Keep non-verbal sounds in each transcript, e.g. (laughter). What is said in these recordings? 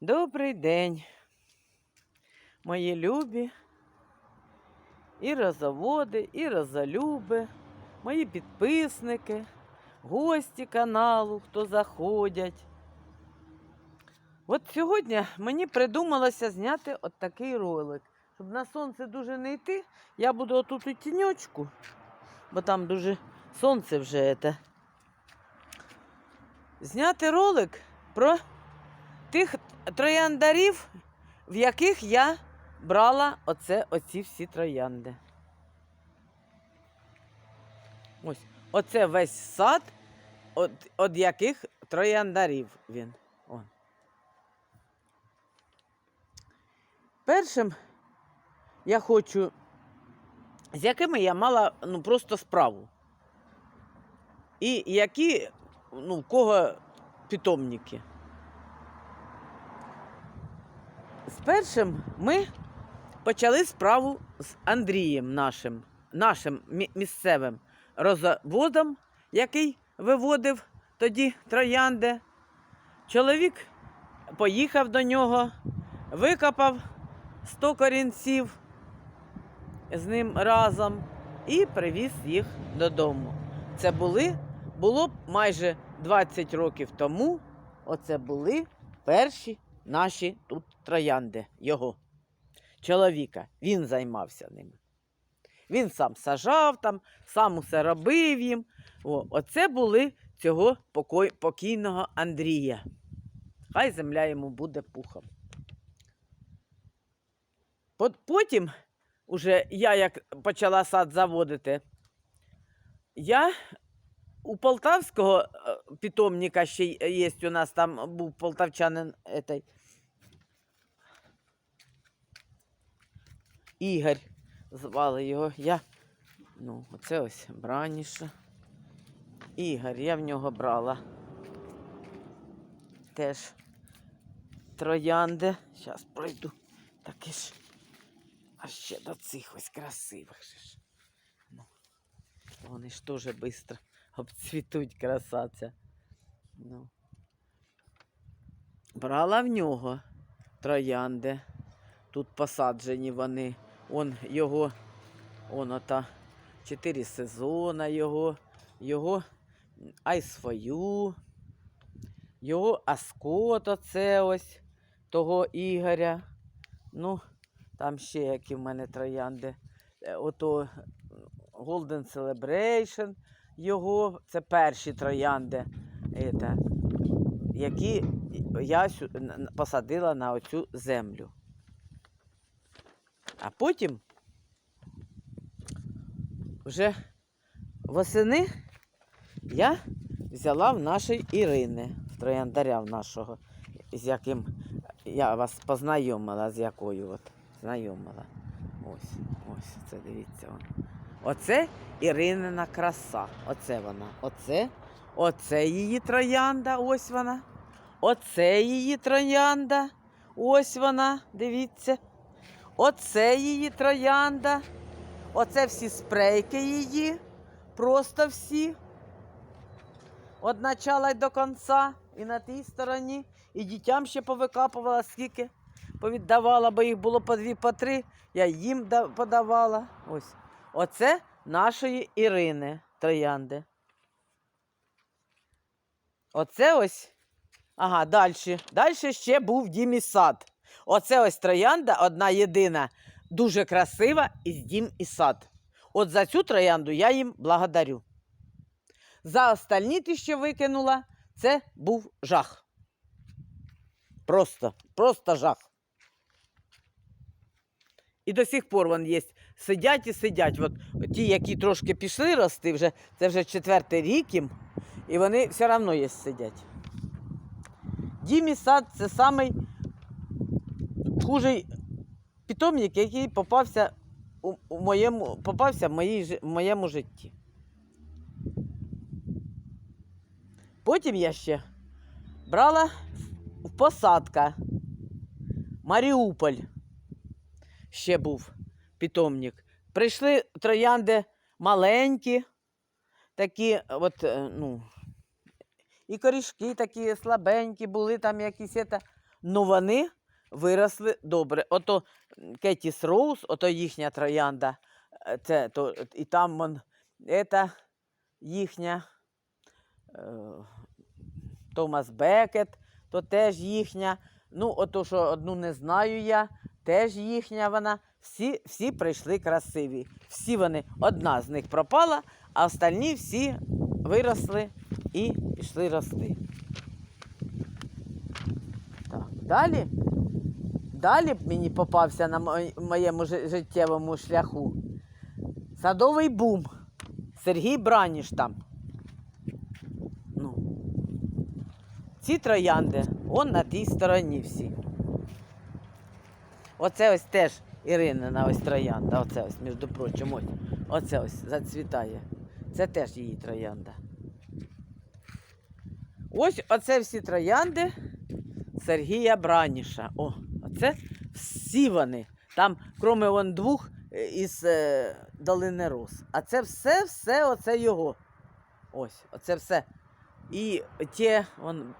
Добрий день, мої любі, і розоводи, і розолюби, мої підписники, гості каналу, хто заходять. От сьогодні мені придумалося зняти от такий ролик. Щоб на сонце дуже не йти, я буду отут у тіньочку, бо там дуже сонце вже. Це. Зняти ролик про трояндарів, в яких я брала оце, оці всі троянди. Ось, оце весь сад, от, от яких трояндарів він. Он. Першим я хочу, з якими я мала ну, просто справу. І які, ну, в кого питомники. З першим ми почали справу з Андрієм нашим, нашим місцевим розоводом, який виводив тоді троянди. Чоловік поїхав до нього, викопав 100 корінців з ним разом і привіз їх додому. Це були, було майже 20 років тому. Оце були перші наші тут троянди його чоловіка. Він займався ними. Він сам сажав там, сам усе робив їм. О, оце були цього покой, покійного Андрія. Хай земля йому буде пухом. Пот- Потім, уже я як почала сад заводити, я у полтавського е, питомника ще є у нас там був полтавчанин этой, Ігор звали його. Я, ну, оце ось Браніша. Ігор, я в нього брала. Теж троянди. Зараз пройду. Таке ж. А ще до цих ось красивих. Ну, вони ж теж швидко обцвітуть красавця. Ну. Брала в нього троянди. Тут посаджені вони. Он його, он ота, чотири сезона його, його айсфою, його аскот оце ось, того Ігоря. Ну, там ще які в мене троянди. Е, Ото Golden Celebration його, це перші троянди, які я посадила на оцю землю. А потім вже восени я взяла в нашої Ірини, в трояндаря в нашого, з яким я вас познайомила, з якою от знайомила. Ось, ось, це дивіться. он. Оце Іринина краса. Оце вона. Оце, оце її троянда, ось вона. Оце її троянда. Ось вона, дивіться. Оце її троянда. Оце всі спрейки її. Просто всі. От начала й до кінця. І на тій стороні. І дітям ще повикапувала, скільки повіддавала, бо їх було по дві, по три. Я їм подавала. Ось. Оце нашої Ірини троянди. Оце ось. Ага, далі. Далі ще був Дімі сад. Оце ось троянда, одна єдина, дуже красива із дім і сад. От за цю троянду я їм благодарю. За остальні ти що викинула, це був жах. Просто, просто жах. І до сих пор вон є. Сидять і сидять. От ті, які трошки пішли рости, вже, це вже четвертий рік їм, і вони все одно є сидять. Дім і сад це самий хужий питомник, який попався у, моєму, попався в, моїй, в моєму житті. Потім я ще брала в посадка Маріуполь. Ще був питомник. Прийшли троянди маленькі, такі, от, е, ну, і корішки такі слабенькі були, там якісь. Это. Ну вони виросли добре. Ото Кетіс Роуз, ото їхня троянда. е, Це, то, і там вон, це їхня. е, Томас Бекет, то теж їхня. Ну, ото, що одну не знаю я, теж їхня вона. Всі, всі прийшли красиві. Всі вони, одна з них пропала, а остальні всі виросли і пішли рости. Так, далі. Далі б мені попався на моєму життєвому шляху. Садовий бум. Сергій Браніш там. Ну. Ці троянди, он на тій стороні всі. Оце ось теж Іринина ось троянда. Оце ось, між прочим, ось. Оце ось зацвітає. Це теж її троянда. Ось оце всі троянди Сергія Браніша. О, оце всі вони. Там, крім вон двох е, із е, Долини Рос. А це все, все оце його. Ось, оце все. І ті, вон,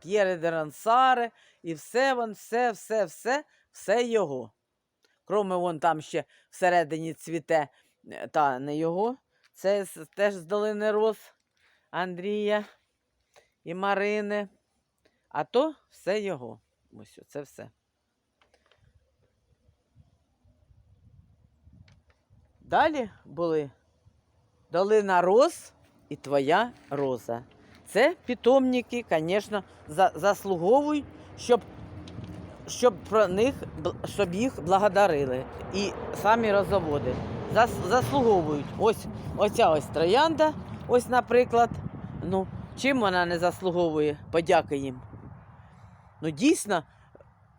П'єре де Рансаре, і все, вон, все, все, все, все його. Кроме вон там ще всередині цвіте, е, та не його. Це теж з долини Рос Андрія і Марини. А то все його. Ось це все. Далі були Долина Роз і Твоя Роза. Це питомники, звісно, заслуговують, щоб, щоб про них, щоб їх благодарили. І самі розоводи. Зас, заслуговують. Ось оця ось троянда, ось, наприклад. Ну, чим вона не заслуговує? Подяки їм. Ну, дійсно,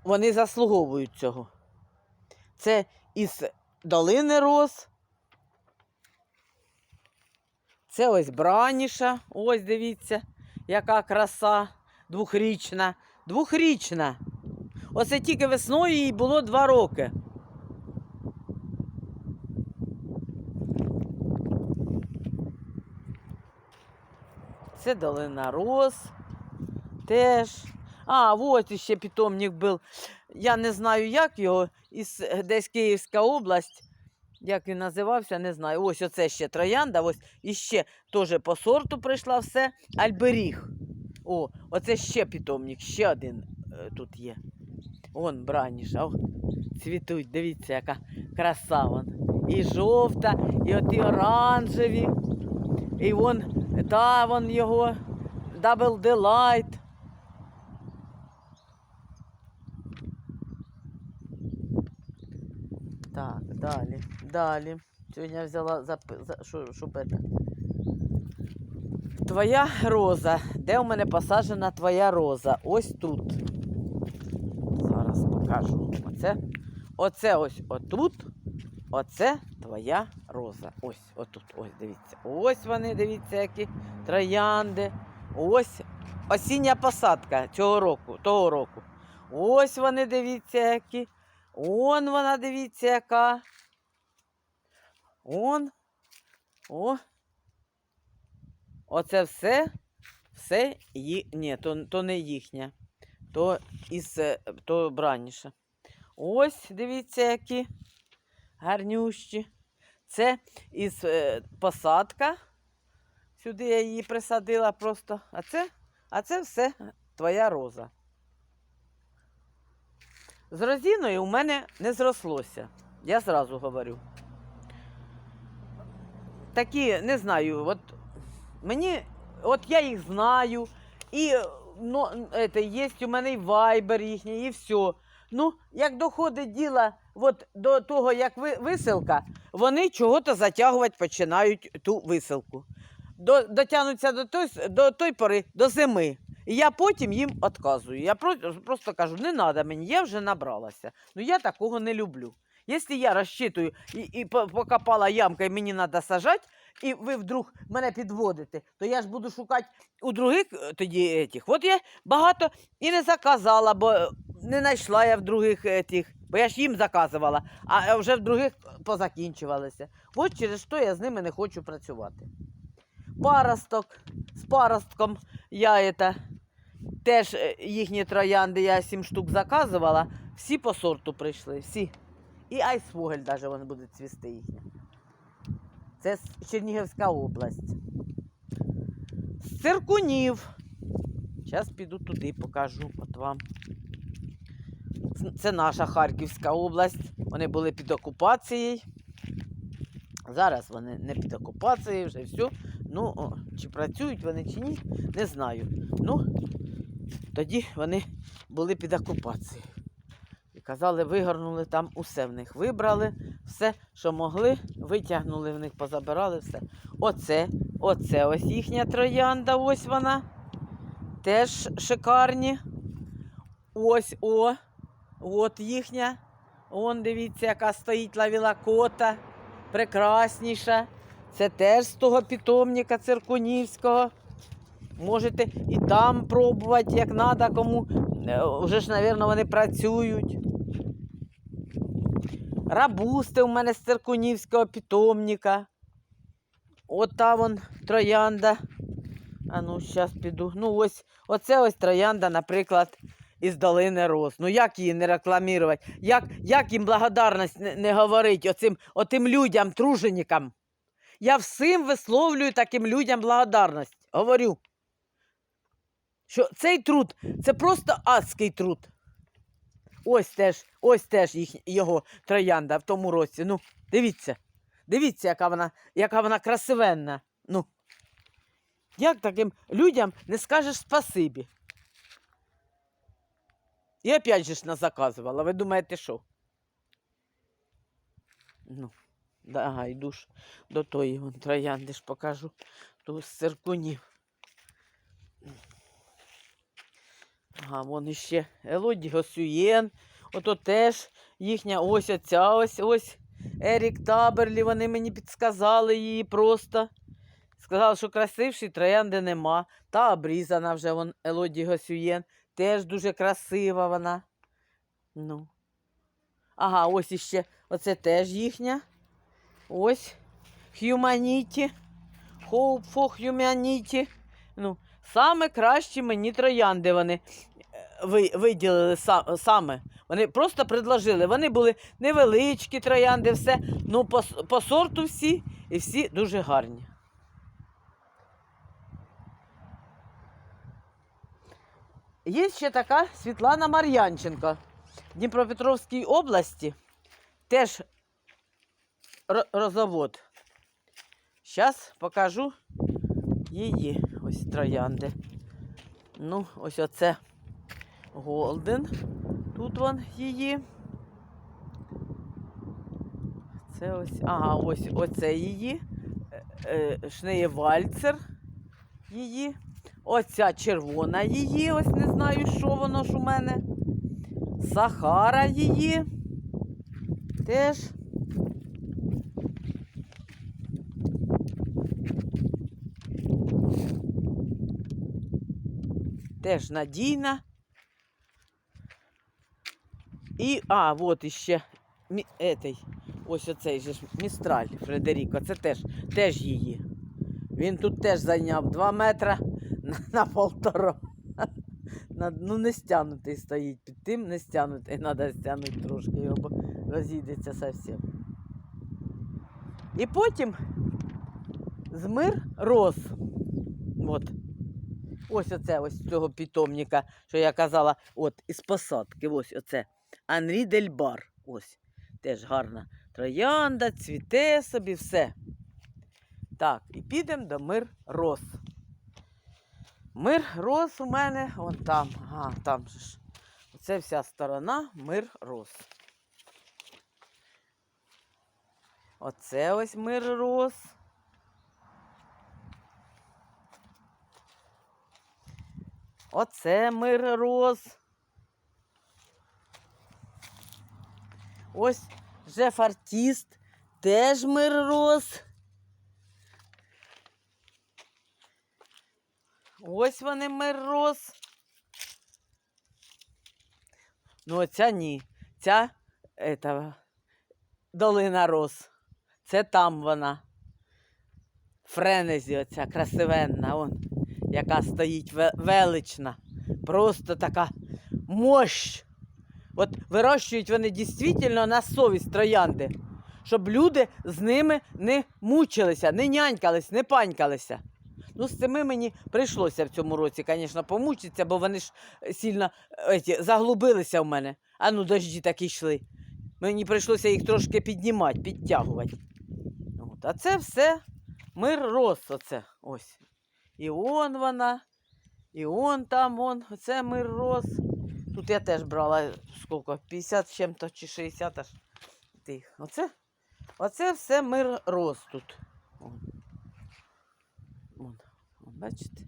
вони заслуговують цього. Це із долини роз. Це ось браніша. Ось дивіться, яка краса. Двохрічна. Двохрічна. Оце тільки весною їй було два роки. Це долина роз. Теж. А, ось іще питомник був. Я не знаю, як його. Із десь Київська область. Як він називався, не знаю. Ось оце ще троянда. Ось іще теж по сорту прийшла все. Альберіг. О, оце ще питомник, ще один е, тут є. Вон браніша. О, цвітуть, дивіться, яка краса вон. І жовта, і от і оранжеві. І вон, та вон його Double Delight. Так, далі, далі. Сьогодні я взяла за, за що. Твоя роза. Де у мене посаджена твоя роза? Ось тут. Зараз покажу. Оце. Оце ось отут. Оце твоя роза. Ось, отут. Ось, дивіться. Ось вони, дивіться, які троянди. Ось осіння посадка цього року, того року. Ось вони, дивіться, які. Он вона, дивіться, яка. Он. О. Оце все. Все ї... Ні, то, то не їхня. То із е, то браніше. Ось, дивіться, які гарнющі. Це із е, посадка. Сюди я її присадила просто. А це, а це все твоя роза. З розіною у мене не зрослося. Я зразу говорю. Такі, не знаю, от мені, от я їх знаю, і ну, это, є у мене і вайбер їхній, і все. Ну, як доходить діло от, до того, як ви, висилка, вони чого-то затягувати починають ту висилку. До, дотягнуться до той, до той пори, до зими. І я потім їм відказую. Я просто, просто кажу, не треба мені, я вже набралася. Ну я такого не люблю. Якщо я розчитую і, і покопала ямка, і мені треба сажати, і ви вдруг мене підводите, то я ж буду шукати у других е, тоді етих. От я багато і не заказала, бо е, не знайшла я в других етих, бо я ж їм заказувала, а е, вже в других позакінчувалися. От через що я з ними не хочу працювати. Паросток, з паростком я это, теж е, їхні троянди, я сім штук заказувала, всі по сорту прийшли, всі. І айсфогель навіть вони будуть цвісти їхні. Це Чернігівська область. З циркунів. Зараз піду туди, покажу от вам. Це наша Харківська область. Вони були під окупацією. Зараз вони не під окупацією, вже все. Ну, о, чи працюють вони, чи ні, не знаю. Ну, тоді вони були під окупацією. І казали, вигорнули там усе в них. Вибрали все, що могли, витягнули в них, позабирали все. Оце, оце ось їхня троянда, ось вона. Теж шикарні. Ось о, от їхня. Он дивіться, яка стоїть лавіла кота. Прекрасніша. Це теж з того питомника циркунівського. Можете і там пробувати, як треба, кому. Е, Вже ж, мабуть, вони працюють. Рабусти у мене з циркунівського питомника. От та вон троянда. А ну, зараз піду. Ну, ось, оце ось троянда, наприклад, із долини роз. Ну як її не рекламувати? Як, як їм благодарність не, не говорить оцим, отим людям, труженикам? Я всім висловлюю таким людям благодарність. Говорю. Що цей труд це просто адський труд. Ось теж, ось теж їх, його троянда в тому році. Ну, дивіться. Дивіться, яка вона, яка вона красивенна. Ну. Як таким людям не скажеш спасибі? І опять же ж на заказувала. Ви думаєте, що? Ну, да, ага, ж до тої вон троянди ж покажу. Ту з циркунів. Ага, вон іще Елоді Госюєн. Ото теж їхня ось оця ось ось Ерік Таберлі. Вони мені підсказали її просто. Сказали, що красивші троянди нема. Та обрізана вже вон Елоді Госюєн. Теж дуже красива вона. Ну. Ага, ось іще. Оце теж їхня. Ось. Humanity. Hope for Humanity. Ну, саме кращі мені троянди вони виділили саме. Вони просто предложили. Вони були невеличкі троянди, все. Ну, по, по сорту всі, і всі дуже гарні. Є ще така Світлана Мар'янченко в Дніпропетровській області. Теж розовод. Зараз покажу її ось троянди. Ну, ось оце Голден. Тут вон її. Це ось. Ага, ось оце її. Е, е, Шнеєвальцер її. Оця червона її, ось не знаю, що воно ж у мене. Сахара її. Теж. Теж надійна. І, а, от іще мі, етей, ось оцей же ж містраль Фредеріко, це теж, теж її. Він тут теж зайняв 2 метри на, на полтора. На, ну, не стягнутий стоїть під тим, не стягнутий. Треба стягнути трошки його, бо розійдеться зовсім. І потім змир роз. От. Ось оце ось цього питомника, що я казала, от із посадки. Ось оце. Анрі Дельбар. Ось. Теж гарна троянда, цвіте собі, все. Так, і підемо до мир роз. Мир роз у мене вон там. Ага, там же ж. Оце вся сторона мир роз. Оце ось мир роз. Оце мир роз. Ось Жеф Артіст, теж мир роз. Ось вони мир. Ну, оця ні. Ця ета, долина роз. Це там вона. Френезі оця красивенна, он, яка стоїть велична. просто така мощь. От вирощують вони дійсно на совість троянди, щоб люди з ними не мучилися, не нянькались, не панькалися. Ну, з цими мені прийшлося в цьому році, звісно, помучитися, бо вони ж сильно еті, заглубилися в мене. А ну, дожді так йшли. Мені прийшлося їх трошки піднімати, підтягувати. От. А це все мир рос. Оце. Ось. І он вона, і он там, он. Оце мир рос. Тут я теж брала скільки, 50 з чим-то чи 60 аж тих. Оце, оце все мир рос тут. Вон. Вон. Бачите?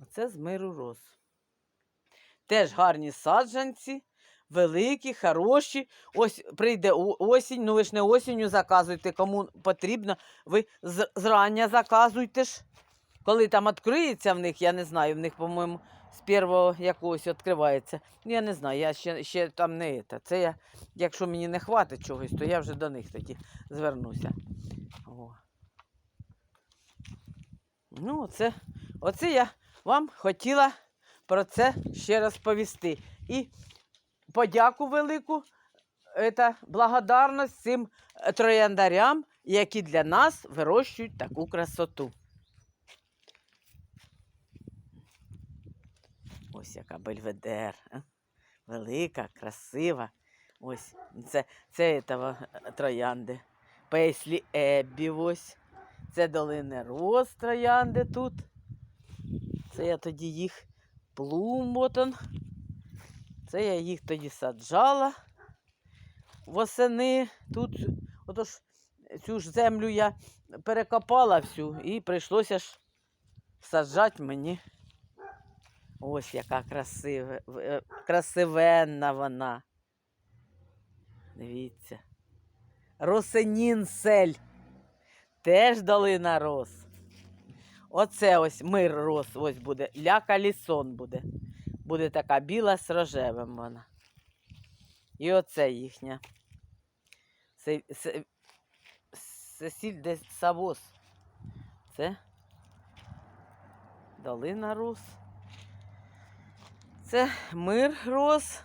Оце з миру рос. Теж гарні саджанці, великі, хороші. Ось прийде осінь, ну ви ж не осінню заказуєте, кому потрібно. Ви зрання заказуйте ж. Коли там відкриється в них, я не знаю, в них, по-моєму, з першого якогось відкривається. Я не знаю, я ще, ще там не це. Це я, якщо мені не хватить чогось, то я вже до них тоді звернуся. О. Ну, оце, оце я вам хотіла про це ще раз повісти. І подяку велику, это, благодарність цим е, трояндарям, які для нас вирощують таку красоту. Ось яка бельведер. Велика, красива. Ось це, це этого е, троянди. Пейслі Еббі ось. Це долини роз троянди тут. Це я тоді їх плум, от он. Це я їх тоді саджала восени. Тут отож цю ж землю я перекопала всю і прийшлося ж саджати мені. Ось яка красива, е, красивенна вона. Дивіться. Росенінсель. Теж долина рос. Оце ось мир рос, ось буде. Ля калісон буде. Буде така біла з рожевим вона. І оце їхня. Се, се, Сесіль де Савос. Це долина рос. Це мир рос.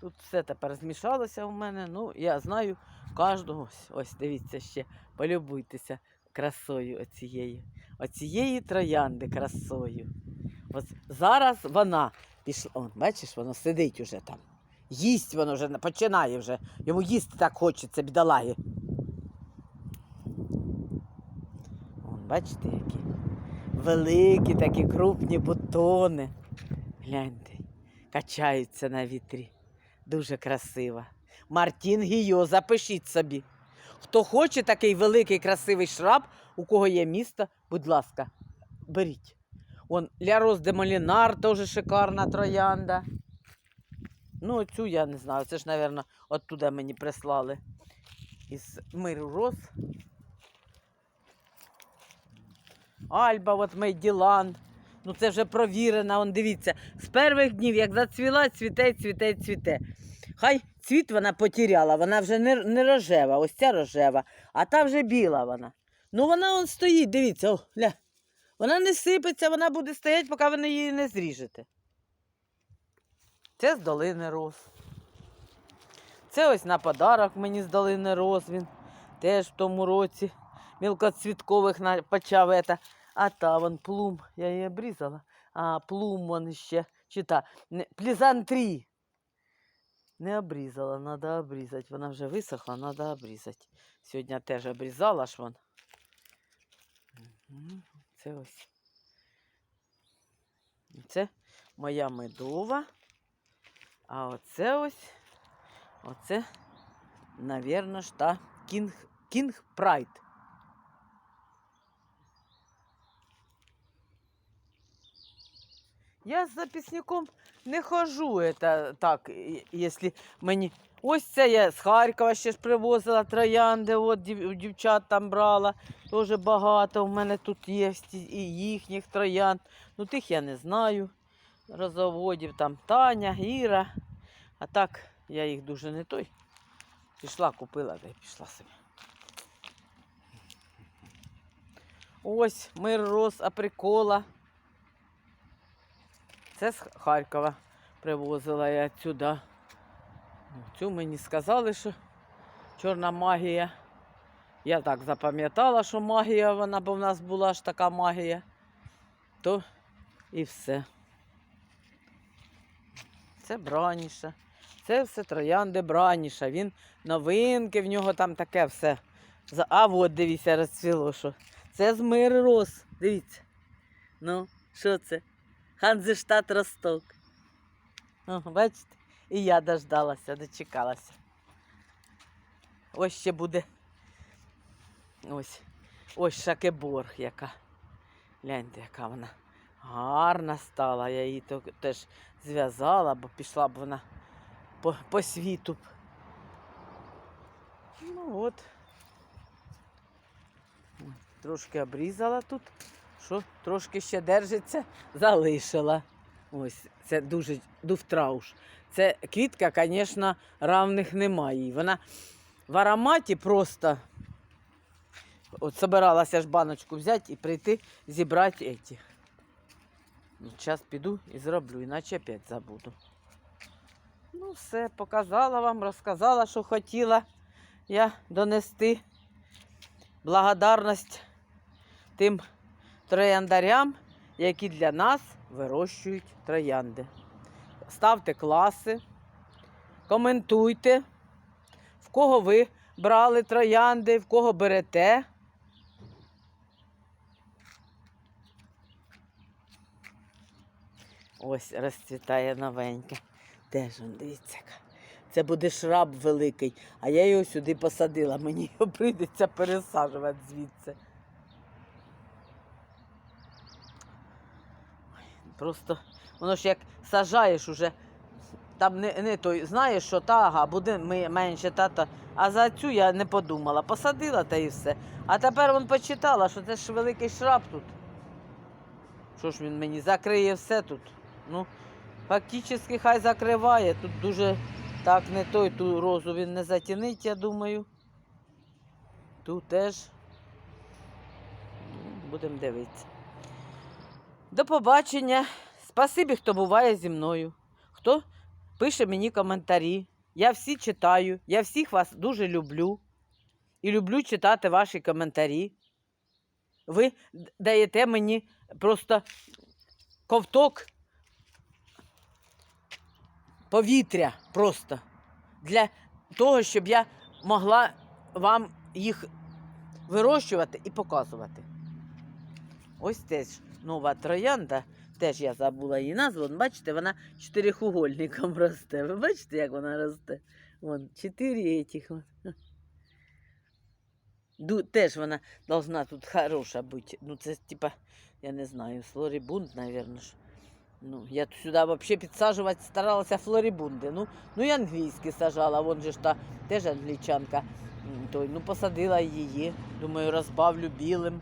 Тут все тепер змішалося в мене. Ну, я знаю кожного. Ось, дивіться ще, полюбуйтеся красою оцією. Оцієї троянди красою. Ось зараз вона пішла. О, бачиш, воно сидить уже там. Їсть воно вже починає вже. Йому їсти так хочеться, бідолаги. Бачите, які великі такі крупні бутони. Гляньте, качаються на вітрі. Дуже красиво. Мартін Гійо, запишіть собі. Хто хоче такий великий красивий шраб, у кого є місто, будь ласка, беріть. Он Лярос де Молінар теж шикарна троянда. Ну, цю я не знаю. Це ж, мабуть, оттуда мені прислали. Із миру роз. Альба, от Мейділан. Ну це вже провірено, он дивіться. З перших днів, як зацвіла, цвіте, цвіте, цвіте. Хай цвіт вона потеряла, вона вже не, не рожева, ось ця рожева, а та вже біла вона. Ну вона он стоїть, дивіться, о, ля. Вона не сипеться, вона буде стояти, поки ви її не зріжете. Це з долини роз. Це ось на подарок мені з долини роз він теж в тому році мілкоцвіткових почав ета. А та вон плум, я її обрізала. А плум вон ще чита. Плізантрі. Не обрізала, треба обрізати. Вона вже висохла, треба обрізати. Сьогодні теж обрізала ж вон. Це ось. Це моя медова. А оце ось. Оце, навірно ж, та Кінг Прайд. Я з записником не хожу, это так, якщо мені. Ось це я з Харкова ще ж привозила троянди, от дів- дівчат там брала. Дуже багато. У мене тут є і їхніх троянд. Ну тих я не знаю. Розоводів там Таня, Іра. А так я їх дуже не той. Пішла, купила, й пішла собі. Ось мир рос априкола. Це з Харкова привозила я сюди. Ну, Цю мені сказали, що чорна магія. Я так запам'ятала, що магія вона, бо в нас була ж така магія. То і все. Це браніша. Це все троянди браніша. Він новинки, в нього там таке все. А от дивіться, розцвіло, що. Це з мир рос. Дивіться. Ну, що це? Ханзештат Росток. О, бачите? І я дождалася, дочекалася. Ось ще буде. Ось. Ось шакеборг яка. Гляньте, яка вона гарна стала. Я її теж зв'язала, бо пішла б вона по, по світу. Ну от. Трошки обрізала тут, що трошки ще держиться, (laughs) залишила. Ось, це дуже дуфтрауш. Це квітка, звісно, равних немає. Вона в ароматі просто. От собиралася ж баночку взяти і прийти зібрати эти. Зараз піду і зроблю, іначе опять забуду. Ну, все, показала вам, розказала, що хотіла я донести благодарність тим трояндарям, які для нас вирощують троянди. Ставте класи, коментуйте, в кого ви брали троянди, в кого берете. Ось розцвітає новеньке. Теж он, дивіться. Це буде шраб великий, а я його сюди посадила. Мені його прийдеться пересаджувати звідси. Просто воно ж як сажаєш уже, там не, не той, знаєш, що та, ага, буде менше тата. А за цю я не подумала. Посадила та і все. А тепер вон почитала, що це ж великий шраб тут. Що ж він мені закриє все тут? Ну, фактично хай закриває. Тут дуже так не той, ту розу він не затінить, я думаю. Ту теж. Ну, Будемо дивитися. До побачення. Спасибі, хто буває зі мною. Хто пише мені коментарі. Я всі читаю. Я всіх вас дуже люблю. І люблю читати ваші коментарі. Ви даєте мені просто ковток повітря просто для того, щоб я могла вам їх вирощувати і показувати. Ось теж нова троянда. Теж я забула її назву. Бачите, вона чотирихугольником росте. Ви бачите, як вона росте? Вон, чотири. Ду, теж вона должна тут хороша бути. Ну, це типа, я не знаю, флорибунд, мабуть. Ну, я сюди взагалі підсаджувати старалася флорибунди. Ну, ну і англійські сажала, вон же ж та теж англічанка. Той, ну, посадила її. Думаю, розбавлю білим.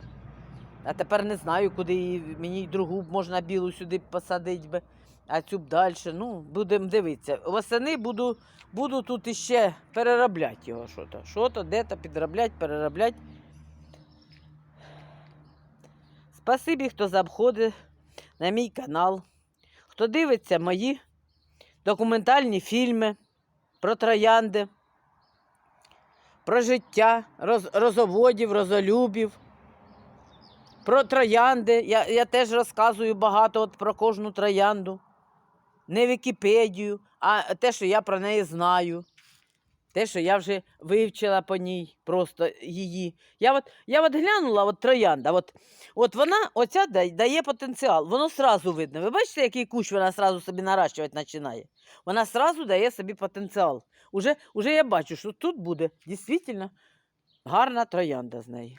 А тепер не знаю, куди її. Мені другу б можна білу сюди посадити би, а цю б далі. Ну, будемо дивитися. Восени буду, буду тут іще переробляти його. Що-то, що-то, де-то підробляти, переробляти. Спасибі, хто заходить на мій канал, хто дивиться мої документальні фільми про троянди, про життя роз, розоводів, розолюбів, про троянди. Я, я теж розказую багато от про кожну троянду. Не Вікіпедію, а те, що я про неї знаю. Те, що я вже вивчила по ній, просто її. Я от, я от глянула, от троянда, от, от вона оця дає, потенціал. Воно сразу видно. Ви бачите, який кущ вона сразу собі наращувати починає? Вона сразу дає собі потенціал. Уже, уже я бачу, що тут буде дійсно гарна троянда з неї.